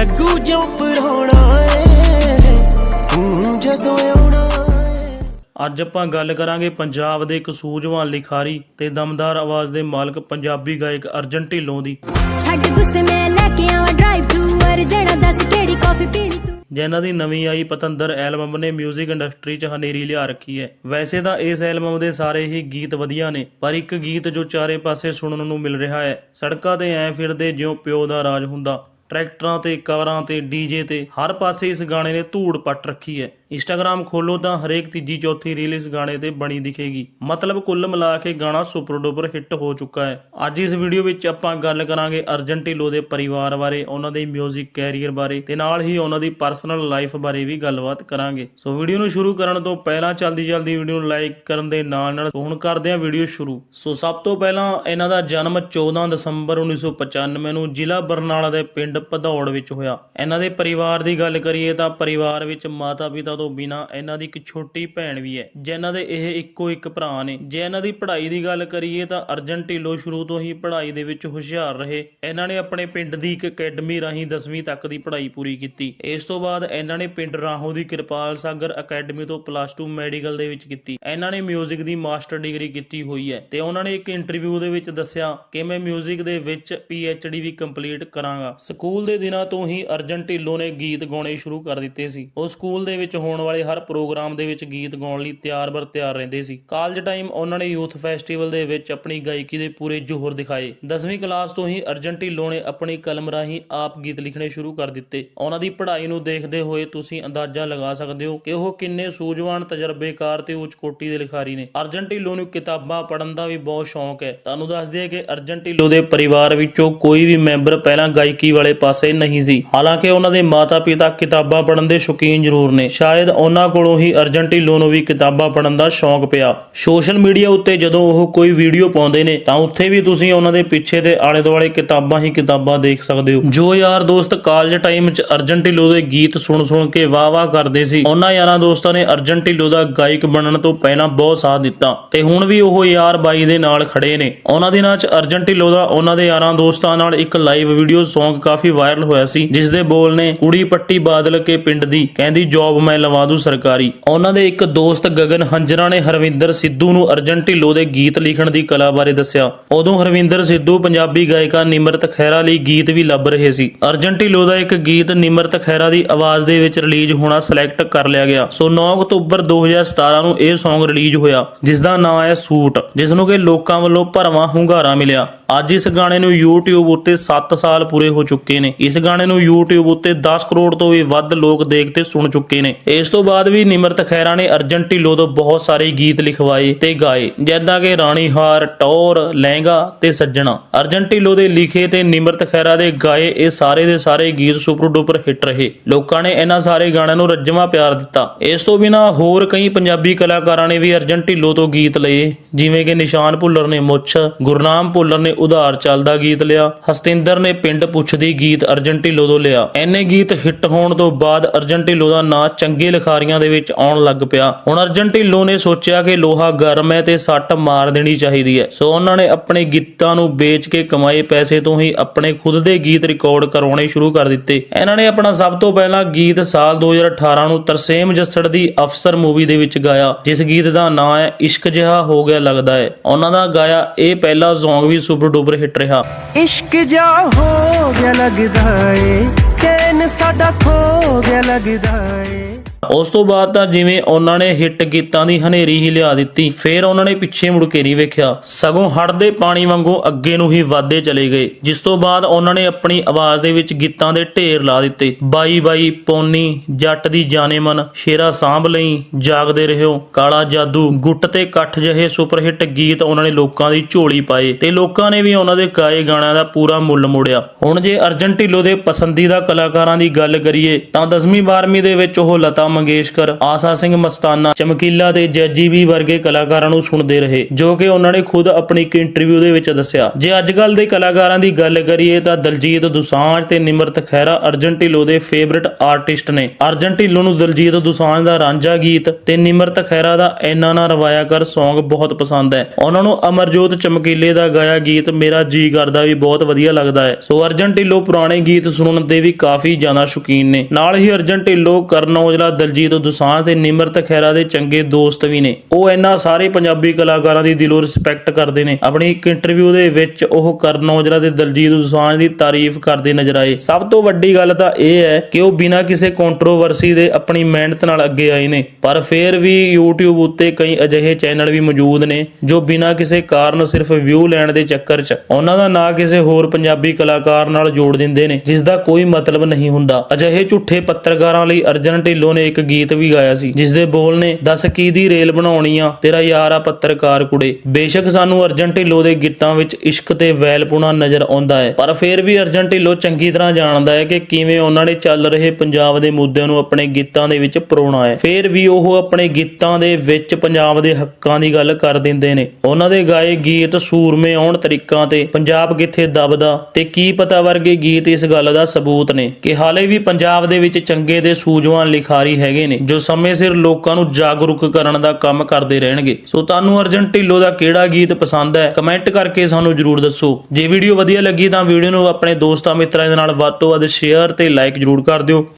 ਲੱਗੂ ਜੋ ਪਰੋਣਾ ਏ। ਤੂੰ ਜਦੋਂ ਆਉਣਾ ਏ। ਅੱਜ ਆਪਾਂ ਗੱਲ ਕਰਾਂਗੇ ਪੰਜਾਬ ਦੇ ਇੱਕ ਸੂਝਵਾਨ ਲਿਖਾਰੀ ਤੇ ਦਮਦਾਰ ਆਵਾਜ਼ ਦੇ ਮਾਲਕ ਪੰਜਾਬੀ ਗਾਇਕ ਅਰਜਨ ਢਿੱਲੋਂ ਦੀ। ਛੱਡ ਗੁੱਸੇ ਮੈਂ ਲੈ ਕੇ ਆਵਾਂ ਡਰਾਈਵ ਥਰੂ ਅਰ ਜਣਾ ਦੱਸ ਕਿਹੜੀ ਕਾਫੀ ਪੀਣੀ ਤੂੰ? ਜਿਨ੍ਹਾਂ ਦੀ ਨਵੀਂ ਆਈ ਪਤੰਦਰ ਐਲਬਮ ਨੇ 뮤직 ਇੰਡਸਟਰੀ 'ਚ ਹਨੇਰੀ ਲਿਆ ਰੱਖੀ ਹੈ। ਵੈਸੇ ਤਾਂ ਇਸ ਐਲਬਮ ਦੇ ਸਾਰੇ ਹੀ ਗੀਤ ਵਧੀਆ ਨੇ ਪਰ ਇੱਕ ਗੀਤ ਜੋ ਚਾਰੇ ਪਾਸੇ ਸੁਣਨ ਨੂੰ ਮਿਲ ਰਿਹਾ ਹੈ ਸੜਕਾਂ ਤੇ ਐ ਫਿਰਦੇ ਜਿਉਂ ਪਿਓ ਦਾ ਰਾਜ ਹੁੰਦਾ। ਟਰੈਕਟਰਾਂ ਤੇ ਕਾਰਾਂ ਤੇ ਡੀਜੇ ਤੇ ਹਰ ਪਾਸੇ ਇਸ ਗਾਣੇ ਨੇ ਧੂੜ ਪੱਟ ਰੱਖੀ ਹੈ। ਇੰਸਟਾਗ੍ਰam ਖੋਲੋ ਤਾਂ ਹਰੇਕ ਤੀਜੀ ਚੌਥੀ ਰੀਲ ਇਸ ਗਾਣੇ ਤੇ ਬਣੀ ਦਿਖੇਗੀ। ਮਤਲਬ ਕੁੱਲ ਮਿਲਾ ਕੇ ਗਾਣਾ ਸੁਪਰ ਡੁਪਰ ਹਿੱਟ ਹੋ ਚੁੱਕਾ ਹੈ। ਅੱਜ ਇਸ ਵੀਡੀਓ ਵਿੱਚ ਆਪਾਂ ਗੱਲ ਕਰਾਂਗੇ ਅਰਜਨ ਢਿੱਲੋਂ ਦੇ ਪਰਿਵਾਰ ਬਾਰੇ, ਉਹਨਾਂ ਦੇ 뮤직 ਕੈਰੀਅਰ ਬਾਰੇ ਤੇ ਨਾਲ ਹੀ ਉਹਨਾਂ ਦੀ ਪਰਸਨਲ ਲਾਈਫ ਬਾਰੇ ਵੀ ਗੱਲਬਾਤ ਕਰਾਂਗੇ। ਸੋ ਵੀਡੀਓ ਨੂੰ ਸ਼ੁਰੂ ਕਰਨ ਤੋਂ ਪਹਿਲਾਂ ਜਲਦੀ ਜਲਦੀ ਵੀਡੀਓ ਨੂੰ ਲਾਈਕ ਕਰਨ ਦੇ ਨਾਲ ਨਾਲ ਹੁਣ ਕਰਦੇ ਹਾਂ ਵੀਡੀਓ ਸ਼ੁਰੂ। ਸੋ ਸਭ ਤੋਂ ਪਹਿਲਾਂ ਇਹਨਾਂ ਦਾ ਜਨਮ 14 ਦਸੰਬਰ 1995 ਨੂੰ ਜ਼ਿਲ੍ਹਾ ਬਰਨਾਲਾ ਦੇ ਪਿੰਡ ਭਦੌੜ ਵਿੱਚ ਹੋਇਆ। ਇਹਨਾਂ ਦੇ ਪਰਿਵਾਰ ਦੀ ਗੱਲ ਕਰੀਏ ਤਾਂ ਪਰਿਵਾਰ ਵਿੱਚ ਮਾਤਾ ਪਿਤਾ ਤੋਂ ਬਿਨਾ ਇਹਨਾਂ ਦੀ ਇੱਕ ਛੋਟੀ ਭੈਣ ਵੀ ਹੈ ਜਿਨ੍ਹਾਂ ਦੇ ਇਹ ਇੱਕੋ ਇੱਕ ਭਰਾ ਨੇ ਜੇ ਇਹਨਾਂ ਦੀ ਪੜ੍ਹਾਈ ਦੀ ਗੱਲ ਕਰੀਏ ਤਾਂ ਅਰਜਨ ਢਿੱਲੋਂ ਸ਼ੁਰੂ ਤੋਂ ਹੀ ਪੜ੍ਹਾਈ ਦੇ ਵਿੱਚ ਹੁਸ਼ਿਆਰ ਰਹੇ ਇਹਨਾਂ ਨੇ ਆਪਣੇ ਪਿੰਡ ਦੀ ਇੱਕ ਅਕੈਡਮੀ ਰਾਹੀਂ 10ਵੀਂ ਤੱਕ ਦੀ ਪੜ੍ਹਾਈ ਪੂਰੀ ਕੀਤੀ ਇਸ ਤੋਂ ਬਾਅਦ ਇਹਨਾਂ ਨੇ ਪਿੰਡ ਰਾਹੋਂ ਦੀ ਕਿਰਪਾਲ ਸਾਗਰ ਅਕੈਡਮੀ ਤੋਂ ਪਲੱਸ 2 ਮੈਡੀਕਲ ਦੇ ਵਿੱਚ ਕੀਤੀ ਇਹਨਾਂ ਨੇ 뮤직 ਦੀ ਮਾਸਟਰ ਡਿਗਰੀ ਕੀਤੀ ਹੋਈ ਹੈ ਤੇ ਉਹਨਾਂ ਨੇ ਇੱਕ ਇੰਟਰਵਿਊ ਦੇ ਵਿੱਚ ਦੱਸਿਆ ਕਿ ਮੈਂ 뮤직 ਦੇ ਵਿੱਚ ਡੀ ਵੀ ਕੰਪਲੀਟ ਕਰਾਂਗਾ ਸਕੂਲ ਦੇ ਦਿਨਾਂ ਤੋਂ ਹੀ ਅਰਜਨ ਢਿੱਲੋਂ ਨੇ ਗੀਤ ਗਾਉਣੇ ਸ਼ੁਰੂ ਕਰ ਦਿੱਤੇ ਸੀ ਉਹ ਸਕੂਲ ਦੇ ਵਿੱਚ ਹੋਣ ਵਾਲੇ ਹਰ ਪ੍ਰੋਗਰਾਮ ਦੇ ਵਿੱਚ ਗੀਤ ਗਾਉਣ ਲਈ ਤਿਆਰ-ਬਰ ਤਿਆਰ ਰਹਿੰਦੇ ਸੀ। ਕਾਲਜ ਟਾਈਮ ਉਹਨਾਂ ਨੇ ਯੂਥ ਫੈਸਟੀਵਲ ਦੇ ਵਿੱਚ ਆਪਣੀ ਗਾਇਕੀ ਦੇ ਪੂਰੇ ਜੋਹਰ ਦਿਖਾਏ। 10ਵੀਂ ਕਲਾਸ ਤੋਂ ਹੀ ਅਰਜਨ ਢਿੱਲੋਂ ਨੇ ਆਪਣੀ ਕਲਮ ਰਾਹੀਂ ਆਪ ਗੀਤ ਲਿਖਣੇ ਸ਼ੁਰੂ ਕਰ ਦਿੱਤੇ। ਉਹਨਾਂ ਦੀ ਪੜ੍ਹਾਈ ਨੂੰ ਦੇਖਦੇ ਹੋਏ ਤੁਸੀਂ ਅੰਦਾਜ਼ਾ ਲਗਾ ਸਕਦੇ ਹੋ ਕਿ ਉਹ ਕਿੰਨੇ ਸੂਝਵਾਨ ਤਜਰਬੇਕਾਰ ਤੇ ਉੱਚ ਕੋਟੀ ਦੇ ਲਿਖਾਰੀ ਨੇ। ਅਰਜਨ ਢਿੱਲੋਂ ਨੂੰ ਕਿਤਾਬਾਂ ਪੜ੍ਹਨ ਦਾ ਵੀ ਬਹੁਤ ਸ਼ੌਂਕ ਹੈ। ਤੁਹਾਨੂੰ ਦੱਸ ਦਈਏ ਕਿ ਅਰਜਨ ਢਿੱਲੋਂ ਦੇ ਪਰਿਵਾਰ ਵਿੱਚੋਂ ਕੋਈ ਵੀ ਮੈਂਬਰ ਪਹਿਲਾਂ ਗਾਇਕੀ ਵਾਲੇ ਪਾਸੇ ਨਹੀਂ ਸੀ। ਹਾਲਾਂਕਿ ਉਹਨਾਂ ਦੇ ਮਾਤਾ-ਪਿਤਾ ਕਿਤਾਬਾਂ ਪੜ੍ਹਨ ਦੇ ਸ਼ੌਕੀਨ ਜ਼ਰੂਰ ਨੇ। ਸ਼ਾਇਦ ਉਹਨਾਂ ਕੋਲੋਂ ਹੀ ਅਰਜਨ ਨੂੰ ਵੀ ਕਿਤਾਬਾਂ ਪੜਨ ਦਾ ਸ਼ੌਂਕ ਪਿਆ। ਸੋਸ਼ਲ ਮੀਡੀਆ ਉੱਤੇ ਜਦੋਂ ਉਹ ਕੋਈ ਵੀਡੀਓ ਪਾਉਂਦੇ ਨੇ, ਤਾਂ ਉੱਥੇ ਵੀ ਤੁਸੀਂ ਉਹਨਾਂ ਦੇ ਪਿੱਛੇ ਤੇ ਆਲੇ-ਦੁਆਲੇ ਕਿਤਾਬਾਂ ਹੀ ਕਿਤਾਬਾਂ ਦੇਖ ਸਕਦੇ ਹੋ। ਜੋ ਯਾਰ ਦੋਸਤ ਕਾਲਜ ਟਾਈਮ 'ਚ ਅਰਜਨ ਦੇ ਗੀਤ ਸੁਣ-ਸੁਣ ਕੇ ਵਾਹ-ਵਾਹ ਕਰਦੇ ਸੀ, ਉਹਨਾਂ ਯਾਰਾਂ ਦੋਸਤਾਂ ਨੇ ਅਰਜਨ ਦਾ ਗਾਇਕ ਬਣਨ ਤੋਂ ਪਹਿਲਾਂ ਬਹੁਤ ਸਾਥ ਦਿੱਤਾ। ਤੇ ਹੁਣ ਵੀ ਉਹ ਯਾਰ ਬਾਈ ਦੇ ਨਾਲ ਖੜੇ ਨੇ। ਉਹਨਾਂ ਦਿਨਾਂ 'ਚ ਅਰਜਨ ਦਾ ਉਹਨਾਂ ਦੇ ਯਾਰਾਂ ਦੋਸਤਾਂ ਨਾਲ ਇੱਕ ਲਾਈਵ ਵੀਡੀਓ Song ਕਾਫੀ ਵਾਇਰਲ ਹੋਇਆ ਸੀ ਜਿਸ ਦੇ ਬੋਲ ਨੇ, ਕੁੜੀ ਪੱਟੀ ਬਾਦਲ ਕੇ ਪਿੰਡ ਦੀ, ਕਹਿੰਦੀ ਜੌਬ ਮੈਂ ਲਵਾ ਸਰਕਾਰੀ। ਉਹਨਾਂ ਦੇ ਇੱਕ ਦੋਸਤ ਗਗਨ ਹੰਜਰਾ ਨੇ ਹਰਵਿੰਦਰ ਸਿੱਧੂ ਨੂੰ ਅਰਜਨ ਢਿੱਲੋਂ ਦੇ ਗੀਤ ਲਿਖਣ ਦੀ ਕਲਾ ਬਾਰੇ ਦੱਸਿਆ। ਉਦੋਂ ਹਰਵਿੰਦਰ ਸਿੱਧੂ ਪੰਜਾਬੀ ਗਾਇਕਾ ਨਿਮਰਤ ਖਹਿਰਾ ਲਈ ਗੀਤ ਵੀ ਲੱਭ ਰਹੇ ਸੀ। ਅਰਜਨ ਢਿੱਲੋਂ ਦਾ ਇੱਕ ਗੀਤ ਨਿਮਰਤ ਖਹਿਰਾ ਦੀ ਆਵਾਜ਼ ਦੇ ਵਿੱਚ ਰਿਲੀਜ਼ ਹੋਣਾ ਸਿਲੈਕਟ ਕਰ ਲਿਆ ਗਿਆ। ਸੋ 9 ਅਕਤੂਬਰ 2017 ਨੂੰ ਇਹ Song ਰਿਲੀਜ਼ ਹੋਇਆ, ਜਿਸ ਦਾ ਨਾਮ ਹੈ ਸੂਟ, ਜਿਸ ਨੂੰ ਕਿ ਲੋਕਾਂ ਵੱਲੋਂ ਭਰਵਾਂ ਹੁੰਗਾਰਾ ਮਿਲਿਆ। ਅੱਜ ਇਸ ਗਾਣੇ ਨੂੰ YouTube ਉੱਤੇ 7 ਸਾਲ ਪੂਰੇ ਹੋ ਚੁੱਕੇ ਨੇ। ਇਸ ਗਾਣੇ ਨੂੰ YouTube ਉੱਤੇ 10 ਕਰੋੜ ਤੋਂ ਵੀ ਵੱਧ ਲੋਕ ਦੇਖ ਤੇ ਸੁਣ ਚੁੱਕੇ ਨੇ। ਇਸ ਤੋਂ ਬਾਅਦ ਵੀ ਨਿਮਰਤ ਖੈਰਾ ਨੇ ਅਰਜਨ ਢਿੱਲੋਂ ਤੋਂ ਬਹੁਤ ਸਾਰੇ ਗੀਤ ਲਿਖਵਾਏ ਤੇ ਗਾਏ, ਜਿੱਦਾਂ ਕਿ ਰਾਣੀ ਹਾਰ, ਟੌਰ, ਲਹਿੰਗਾ ਤੇ ਸੱਜਣਾ। ਅਰਜਨ ਢਿੱਲੋਂ ਦੇ ਲਿਖੇ ਤੇ ਨਿਮਰਤ ਖੈਰਾ ਦੇ ਗਾਏ ਇਹ ਸਾਰੇ ਦੇ ਸਾਰੇ ਗੀਤ ਸੁਪਰ ਡੁਪਰ ਹਿੱਟ ਰਹੇ। ਲੋਕਾਂ ਨੇ ਇਹਨਾਂ ਸਾਰੇ ਗਾਣਿਆਂ ਨੂੰ ਰੱਜਵਾ ਪਿਆਰ ਦਿੱਤਾ। ਇਸ ਤੋਂ ਬਿਨਾ ਹੋਰ ਕਈ ਪੰਜਾਬੀ ਕਲਾਕਾਰਾਂ ਨੇ ਵੀ ਅਰਜਨ ਢਿੱਲੋਂ ਤੋਂ ਗੀਤ ਲਏ, ਜਿਵੇਂ ਕਿ ਨਿਸ਼ਾਨ ਭੁੱਲਰ ਨੇ ਮੁੱਛ, ਗੁਰਨਾਮ ਭੁੱਲਰ ਨੇ ਉਧਾਰ ਚੱਲਦਾ ਗੀਤ ਲਿਆ, ਹਸਤਿੰਦਰ ਨੇ ਪਿੰਡ ਪੁੱਛਦੀ ਗੀਤ ਅਰਜਨ ਢਿੱਲੋਂ ਤੋਂ ਲਿਆ। ਐਨੇ ਗੀਤ ਹਿੱਟ ਹੋਣ ਤੋਂ ਬਾਅਦ ਅਰਜਨ ਢਿੱਲੋਂ ਦਾ ਨਾਂ ਚੰਗੇ ਲਿਖਾਰੀਆਂ ਦੇ ਵਿੱਚ ਆਉਣ ਲੱਗ ਪਿਆ। ਹੁਣ ਅਰਜਨ ਢਿੱਲੋਂ ਨੇ ਸੋਚਿਆ ਕਿ ਲੋਹਾ ਗਰਮ ਹੈ ਤੇ ਸੱਟ ਮਾਰ ਦੇਣੀ ਚਾਹੀਦੀ ਹੈ। ਸੋ ਉਹਨਾਂ ਨੇ ਆਪਣੇ ਗੀਤਾਂ ਨੂੰ ਵੇਚ ਕੇ ਕਮਾਏ ਪੈਸੇ ਤੋਂ ਹੀ ਆਪਣੇ ਖੁਦ ਦੇ ਗੀਤ ਰਿਕਾਰਡ ਕਰਵਾਉਣੇ ਸ਼ੁਰੂ ਕਰ ਦਿੱਤੇ। ਇਹਨਾਂ ਨੇ ਆਪਣਾ ਸਭ ਤੋਂ ਪਹਿਲਾ ਗੀਤ ਸਾਲ 2018 ਨੂੰ ਤਰਸੇਮ ਜੱਸੜ ਦੀ ਅਫਸਰ ਮੂਵੀ ਦੇ ਵਿੱਚ ਗਾਇਆ, ਜਿਸ ਗੀਤ ਦਾ ਨਾਂ ਹੈ ਇਸ਼ਕ ਜਿਹਾ ਹੋ ਗਿਆ ਲੱਗਦਾ ਹੈ। ਉਹਨਾਂ ਦਾ ਗਾਇਆ ਇਹ ਪਹਿਲਾ Song ਵੀ ਸੁਪਰ ਡੁਪਰ ਹਿੱਟ ਰਿਹਾ। ਇਸ਼ਕ ਜਾ ਹੋ ਗਿਆ ਲੱਗਦਾ ਏ, ਚੈਨ ਸਾਡਾ ਖੋ ਗਿਆ ਲੱਗਦਾ ਏ। ਉਸ ਤੋਂ ਬਾਅਦ ਤਾਂ ਜਿਵੇਂ ਉਹਨਾਂ ਨੇ ਹਿੱਟ ਗੀਤਾਂ ਦੀ ਹਨੇਰੀ ਹੀ ਲਿਆ ਦਿੱਤੀ, ਫਿਰ ਉਹਨਾਂ ਨੇ ਪਿੱਛੇ ਮੁੜ ਕੇ ਨਹੀਂ ਵੇਖਿਆ। ਸਗੋਂ ਹੜਦੇ ਪਾਣੀ ਵਾਂਗੂ ਅੱਗੇ ਨੂੰ ਹੀ ਵਾਧੇ ਚਲੇ ਗਏ, ਜਿਸ ਤੋਂ ਬਾਅਦ ਉਹਨਾਂ ਨੇ ਆਪਣੀ ਆਵਾਜ਼ ਦੇ ਵਿੱਚ ਗੀਤਾਂ ਦੇ ਢੇਰ ਲਾ ਦਿੱਤੇ। ਬਾਈ ਬਾਈ ਪੌਨੀ, ਜੱਟ ਦੀ ਜਾਨੇ ਮਨ, ਸ਼ੇਰਾ ਸਾਂਭ ਲਈ, ਜਾਗਦੇ ਰਹਿਓ ਕਾਲਾ ਜਾਦੂ। ਗੁੱਟ ਤੇ ਕੱਠ ਜਿਹੇ ਸੁਪਰ ਹਿੱਟ ਗੀਤ ਉਹਨਾਂ ਨੇ ਲੋਕਾਂ ਦੀ ਝੋਲੀ ਪਾਏ ਤੇ ਲੋਕਾਂ ਨੇ ਵੀ ਉਹਨਾਂ ਦੇ ਗਾਏ ਗਾਣਿਆਂ ਦਾ ਪੂਰਾ ਮੁੱਲ ਮੋੜਿਆ। ਹੁਣ ਜੇ ਅਰਜਨ ਢਿੱਲੋ ਦੇ ਪਸੰਦੀਦਾ ਕਲਾਕਾਰਾਂ ਦੀ ਗੱਲ ਕਰੀਏ, ਤਾਂ 10ਵੀਂ 12ਵੀਂ ਦੇ ਵਿੱਚ ਉਹ ਲਤਾ ਮੰਗੇਸ਼ਕਰ, ਆਸਾ ਸਿੰਘ ਮਸਤਾਨਾ, ਚਮਕੀਲਾ ਤੇ ਜੈਜੀ ਵੀ ਵਰਗੇ ਕਲਾਕਾਰਾਂ ਨੂੰ ਸੁਣਦੇ ਰਹੇ, ਜੋ ਕਿ ਉਹਨਾਂ ਨੇ ਖੁਦ ਆਪਣੀ ਇੱਕ ਇੰਟਰਵਿਊ ਦੇ ਵਿੱਚ ਦੱਸਿਆ। ਜੇ ਅੱਜ ਦੇ ਕਲਾਕਾਰਾਂ ਦੀ ਗੱਲ ਕਰੀਏ ਤਾਂ ਦਲਜੀਤ ਦੁਸਾਂਝ ਤੇ ਨਿਮਰਤ ਖਹਿਰਾ ਅਰਜਨ ਢਿੱਲੋਂ ਦੇ ਫੇਵਰਿਟ ਆਰਟਿਸਟ ਨੇ। ਅਰਜਨ ਢਿੱਲੋਂ ਨੂੰ ਦਲਜੀਤ ਦੁਸਾਂਝ ਦਾ ਰਾਂਝਾ ਗੀਤ ਤੇ ਨਿਮਰਤ ਖਹਿਰਾ ਦਾ ਐਨਾ ਨਾ ਰਵਾਇਆ ਕਰ Song ਬਹੁਤ ਪਸੰਦ ਹੈ। ਉਹਨਾਂ ਨੂੰ ਅਮਰਜੋਤ ਚਮਕੀਲੇ ਦਾ ਗਾਇਆ ਗੀਤ ਮੇਰਾ ਜੀ ਕਰਦਾ ਵੀ ਬਹੁਤ ਵਧੀਆ ਲੱਗਦਾ ਹੈ। ਸੋ ਅਰਜਨ ਢਿੱਲੋਂ ਪੁਰਾਣੇ ਗੀਤ ਸੁਣਨ ਦੇ ਵੀ ਕਾਫੀ ਜ਼ਿਆਦਾ ਸ਼ੌਕੀਨ ਨੇ। ਨਾਲ ਹੀ ਅਰਜਨ ਢਿੱਲੋਂ ਕਰਨ ਔਜਲਾ ਦਲਜੀਤ ਦੁਸਾਂਝ ਤੇ ਨਿਮਰਤ ਖਹਿਰਾ ਦੇ ਚੰਗੇ ਦੋਸਤ ਵੀ ਨੇ। ਉਹ ਇਹਨਾਂ ਸਾਰੇ ਪੰਜਾਬੀ ਕਲਾਕਾਰਾਂ ਦੀ ਦਿਲੋਂ ਰਿਸਪੈਕਟ ਕਰਦੇ ਨੇ। ਆਪਣੀ ਇੱਕ ਇੰਟਰਵਿਊ ਦੇ ਵਿੱਚ ਉਹ ਕਰਨ ਔਜਲਾ ਤੇ ਦਲਜੀਤ ਦੁਸਾਂਝ ਦੀ ਤਾਰੀਫ ਕਰਦੇ ਨਜ਼ਰ ਆਏ। ਸਭ ਤੋਂ ਵੱਡੀ ਗੱਲ ਤਾਂ ਇਹ ਹੈ ਕਿ ਉਹ ਬਿਨਾਂ ਕਿਸੇ ਕੰਟਰੋਵਰਸੀ ਦੇ ਆਪਣੀ ਮਿਹਨਤ ਨਾਲ ਅੱਗੇ ਆਏ ਨੇ। ਪਰ ਫਿਰ ਵੀ YouTube ਉੱਤੇ ਕਈ ਅਜਿਹੇ ਚੈਨਲ ਵੀ ਮੌਜੂਦ ਨੇ, ਜੋ ਬਿਨਾਂ ਕਿਸੇ ਕਾਰਨ ਸਿਰਫ ਵਿਊ ਲੈਣ ਦੇ ਚੱਕਰ 'ਚ ਉਹਨਾਂ ਦਾ ਨਾਂ ਕਿਸੇ ਹੋਰ ਪੰਜਾਬੀ ਕਲਾਕਾਰ ਨਾਲ ਜੋੜ ਦਿੰਦੇ ਨੇ ਜਿਸ ਦਾ ਕੋਈ ਮਤਲਬ ਨਹੀਂ ਹੁੰਦਾ। ਅਜਿਹੇ ਝੂਠੇ ਪੱਤਰਕਾਰਾਂ ਲਈ ਅਰਜਨ ਢਿੱਲੋਂ ਨੇ ਇੱਕ ਗੀਤ ਵੀ ਗਾਇਆ ਸੀ ਜਿਸ ਦੇ ਬੋਲ ਨੇ, ਦੱਸ ਕੀ ਦੀ ਰੇਲ ਬਣਾਉਣੀ ਆ, ਤੇਰਾ ਯਾਰ ਆ ਪੱਤਰਕਾਰ ਕੁੜੇ। ਬੇਸ਼ੱਕ ਸਾਨੂੰ ਅਰਜਨ ਢਿੱਲੋ ਦੇ ਗੀਤਾਂ ਵਿੱਚ ਇਸ਼ਕ ਤੇ ਵੈਲਪੁਣਾ ਨਜ਼ਰ ਆਉਂਦਾ ਹੈ, ਪਰ ਫਿਰ ਵੀ ਅਰਜਨ ਢਿੱਲੋਂ ਚੰਗੀ ਤਰ੍ਹਾਂ ਜਾਣਦਾ ਹੈ ਕਿ ਕਿਵੇਂ ਉਹਨਾਂ ਨੇ ਚੱਲ ਰਹੇ ਪੰਜਾਬ ਦੇ ਮੁੱਦਿਆਂ ਨੂੰ ਆਪਣੇ ਗੀਤਾਂ ਦੇ ਵਿੱਚ ਪਰੋਣਾ ਹੈ। ਫਿਰ ਵੀ ਉਹ ਆਪਣੇ ਗੀਤਾਂ ਦੇ ਵਿੱਚ ਪੰਜਾਬ ਦੇ ਹੱਕਾਂ ਦੀ ਗੱਲ ਕਰ ਦਿੰਦੇ ਨੇ। ਉਹਨਾਂ ਦੇ ਗਾਏ ਗੀਤ ਸੂਰਮੇ ਆਉਣ ਤਰੀਕਾਂ ਤੇ, ਪੰਜਾਬ ਕਿੱਥੇ ਦਬਦਾ? ਤੇ ਕੀ ਪਤਾ ਵਰਗੇ ਗੀਤ ਇਸ ਗੱਲ ਦਾ ਸਬੂਤ ਨੇ ਕਿ ਹਾਲੇ ਵੀ ਪੰਜਾਬ ਦੇ ਵਿੱਚ ਚੰਗੇ ਦੇ ਸੂਝਵਾਨ ਲਿਖਾਰੀ ਹੈਗੇ ਨੇ, ਜੋ ਸਮੇਂ ਸਿਰ ਲੋਕਾਂ ਨੂੰ ਜਾਗਰੂਕ ਕਰਨ ਦਾ ਕੰਮ ਕਰਦੇ ਰਹਿਣਗੇ। ਸੋ ਤੁਹਾਨੂੰ ਅਰਜਨ ਢਿੱਲੋਂ ਦਾ ਕਿਹੜਾ ਗੀਤ ਪਸੰਦ ਹੈ, ਕਮੈਂਟ ਕਰਕੇ ਸਾਨੂੰ ਜਰੂਰ ਦੱਸੋ। ਜੇ ਵੀਡੀਓ ਵਧੀਆ ਲੱਗੀ ਤਾਂ ਵੀਡੀਓ ਨੂੰ ਆਪਣੇ ਦੋਸਤਾਂ ਮਿੱਤਰਾਂ ਦੇ ਨਾਲ ਵੱਧ ਤੋਂ ਵੱਧ ਸ਼ੇਅਰ ਤੇ ਲਾਈਕ ਜਰੂਰ ਕਰ ਦਿਓ।